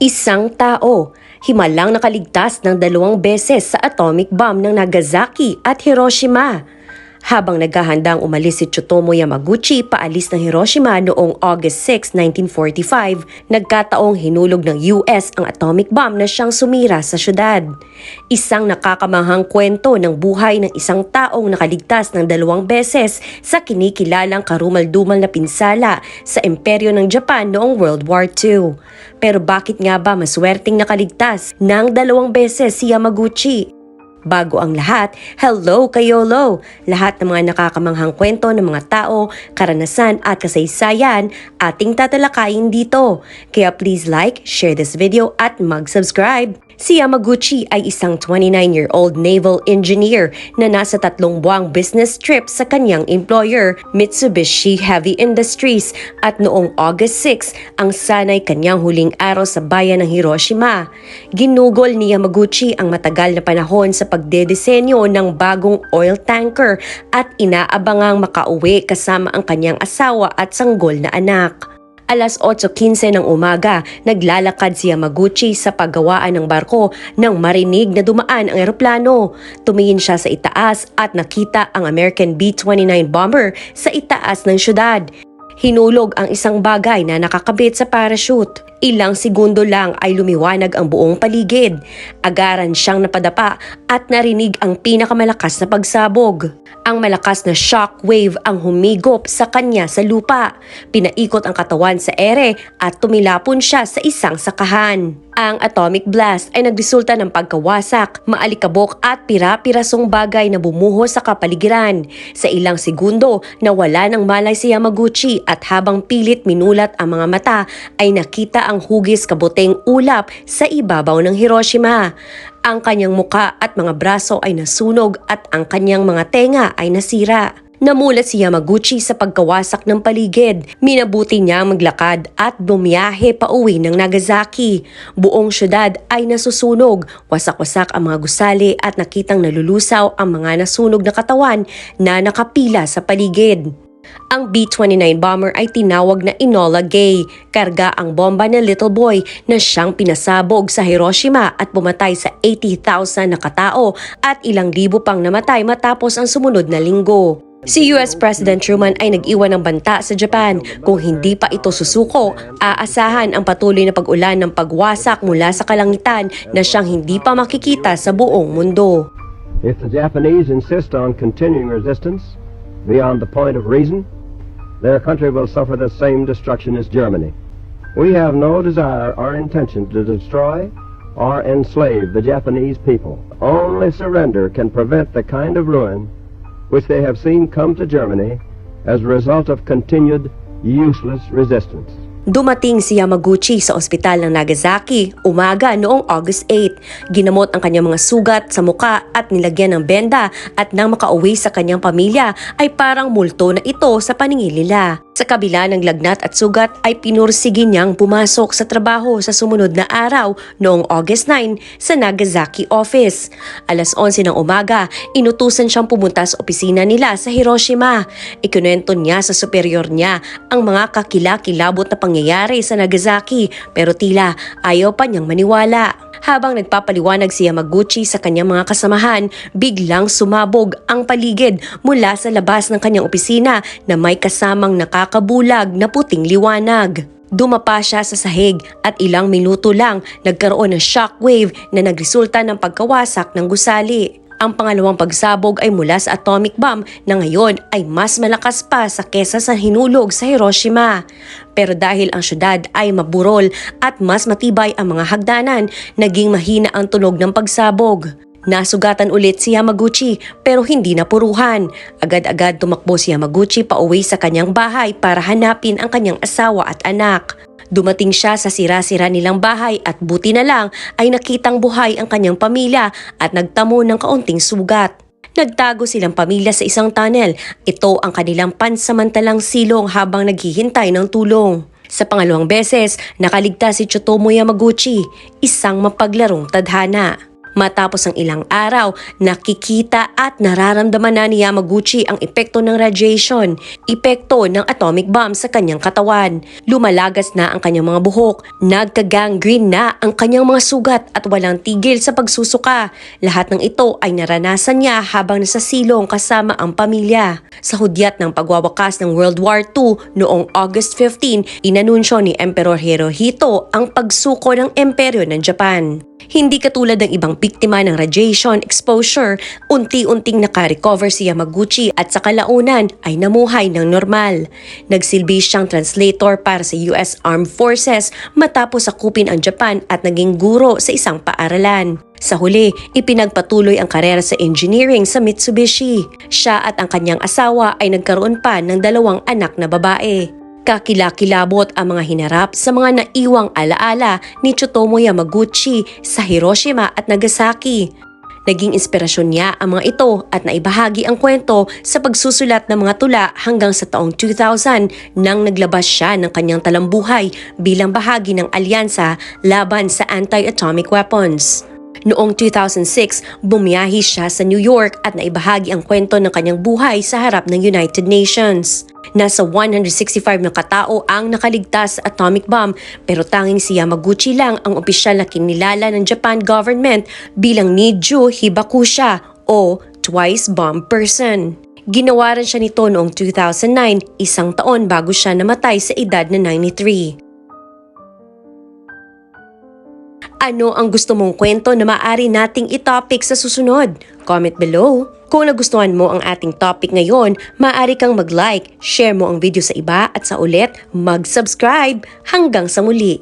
Isang tao, himalang nakaligtas ng dalawang beses sa atomic bomb ng Nagasaki at Hiroshima. Habang naghahandang umalis si Tsutomu Yamaguchi paalis ng Hiroshima noong August 6, 1945, nagkataong hinulog ng US ang atomic bomb na siyang sumira sa syudad. Isang nakakamanghang kwento ng buhay ng isang taong nakaligtas ng dalawang beses sa kinikilalang karumal-dumal na pinsala sa imperyo ng Japan noong World War II. Pero bakit nga ba maswerteng nakaligtas ng dalawang beses si Yamaguchi? Bago ang lahat, hello kayolo! Lahat ng mga nakakamanghang kwento ng mga tao, karanasan at kasaysayan ating tatalakayin dito. Kaya please like, share this video at mag-subscribe. Si Yamaguchi ay isang 29-year-old naval engineer na nasa tatlong buwang business trip sa kanyang employer, Mitsubishi Heavy Industries at noong August 6 ang sanay kanyang huling araw sa bayan ng Hiroshima. Ginugol ni Yamaguchi ang matagal na panahon sa pagdedesenyo ng bagong oil tanker at inaabangang makauwi kasama ang kanyang asawa at sanggol na anak. Alas 8.15 ng umaga, naglalakad si Yamaguchi sa paggawaan ng barko nang marinig na dumaan ang eroplano. Tumingin siya sa itaas at nakita ang American B-29 bomber sa itaas ng syudad. Hinulog ang isang bagay na nakakabit sa parachute. Ilang segundo lang ay lumiwanag ang buong paligid. Agaran siyang napadapa at narinig ang pinakamalakas na pagsabog. Ang malakas na shock wave ang humigop sa kanya sa lupa. Pinaikot ang katawan sa ere at tumilapon siya sa isang sakahan. Ang atomic blast ay nagresulta ng pagkawasak, maalikabok at pira-pirasong bagay na bumuho sa kapaligiran. Sa ilang segundo, nawala ng malay si Yamaguchi at habang pilit minulat ang mga mata ay nakita ang hugis kabuteng ulap sa ibabaw ng Hiroshima. Ang kanyang muka at mga braso ay nasunog at ang kanyang mga tenga ay nasira. Namulat si Yamaguchi sa pagkawasak ng paligid. Minabuti niya maglakad at bumiyahe pa uwi ng Nagasaki. Buong syudad ay nasusunog. Wasak-wasak ang mga gusali at nakitang nalulusaw ang mga nasunog na katawan na nakapila sa paligid. Ang B-29 bomber ay tinawag na Enola Gay. Karga ang bomba ng Little Boy na siyang pinasabog sa Hiroshima at pumatay sa 80,000 na katao at ilang libo pang namatay matapos ang sumunod na linggo. Si US President Truman ay nag-iwan ng banta sa Japan. Kung hindi pa ito susuko, aasahan ang patuloy na pag-ulan ng pagwasak mula sa kalangitan na siyang hindi pa makikita sa buong mundo. If the Japanese insist on continuing resistance beyond the point of reason, their country will suffer the same destruction as Germany. We have no desire or intention to destroy or enslave the Japanese people. Only surrender can prevent the kind of ruin which they have seen come to Germany as a result of continued useless resistance. Dumating si Yamaguchi sa ospital ng Nagasaki umaga noong August 8. Ginamot ang kanyang mga sugat sa muka at nilagyan ng benda at nang makauwi sa kanyang pamilya ay parang multo na ito sa paningin nila. Sa kabila ng lagnat at sugat ay pinursige niyang pumasok sa trabaho sa sumunod na araw noong August 9 sa Nagasaki office. Alas 11 ng umaga, inutusan siyang pumunta sa opisina nila sa Hiroshima. Ikunento niya sa superior niya ang mga kakilakilabot na pangyayari sa Nagasaki pero tila ayaw pa niyang maniwala. Habang nagpapaliwanag si Yamaguchi sa kanyang mga kasamahan, biglang sumabog ang paligid mula sa labas ng kanyang opisina na may kasamang nakakabulag na puting liwanag. Dumapa siya sa sahig at ilang minuto lang nagkaroon ng shockwave na nagresulta ng pagkawasak ng gusali. Ang pangalawang pagsabog ay mula sa atomic bomb na ngayon ay mas malakas pa sa kesa sa hinulog sa Hiroshima. Pero dahil ang syudad ay maburol at mas matibay ang mga hagdanan, naging mahina ang tunog ng pagsabog. Nasugatan ulit si Yamaguchi pero hindi napuruhan. Agad-agad tumakbo si Yamaguchi pauwi sa kanyang bahay para hanapin ang kanyang asawa at anak. Dumating siya sa sira-sira nilang bahay at buti na lang ay nakitang buhay ang kanyang pamilya at nagtamo ng kaunting sugat. Nagtago silang pamilya sa isang tunnel. Ito ang kanilang pansamantalang silong habang naghihintay ng tulong. Sa pangalawang beses, nakaligtas si Chotomo Yamaguchi, isang mapaglarong tadhana. Matapos ang ilang araw, nakikita at nararamdaman na ni Yamaguchi ang epekto ng radiation, epekto ng atomic bomb sa kanyang katawan. Lumalagas na ang kanyang mga buhok, nagka-gangrene na ang kanyang mga sugat at walang tigil sa pagsusuka. Lahat ng ito ay naranasan niya habang nasa silong kasama ang pamilya. Sa hudyat ng pagwawakas ng World War II noong August 15, inanunsyo ni Emperor Hirohito ang pagsuko ng imperyo ng Japan. Hindi katulad ng ibang biktima ng radiation exposure, unti-unting nakarecover si Yamaguchi at sa kalaunan ay namuhay ng normal. Nagsilbi siyang translator para sa US Armed Forces matapos sakupin ang Japan at naging guro sa isang paaralan. Sa huli, ipinagpatuloy ang karera sa engineering sa Mitsubishi. Siya at ang kanyang asawa ay nagkaroon pa ng dalawang anak na babae. Kakilakilabot ang mga hinarap sa mga naiwang alaala ni Tsutomu Yamaguchi sa Hiroshima at Nagasaki. Naging inspirasyon niya ang mga ito at naibahagi ang kwento sa pagsusulat ng mga tula hanggang sa taong 2000 nang naglabas siya ng kanyang talambuhay bilang bahagi ng alyansa laban sa anti-atomic weapons. Noong 2006, bumiyahi siya sa New York at naibahagi ang kwento ng kanyang buhay sa harap ng United Nations. Nasa 165 na katao ang nakaligtas sa atomic bomb pero tanging si Yamaguchi lang ang opisyal na kinilala ng Japan government bilang Niju Hibakusha o twice bomb person. Ginawa rin siya nito noong 2009, isang taon bago siya namatay sa edad na 93. Ano ang gusto mong kwento na maaari nating itopic sa susunod? Comment below. Kung nagustuhan mo ang ating topic ngayon, maaari kang mag-like, share mo ang video sa iba at sa ulit, mag-subscribe. Hanggang sa muli!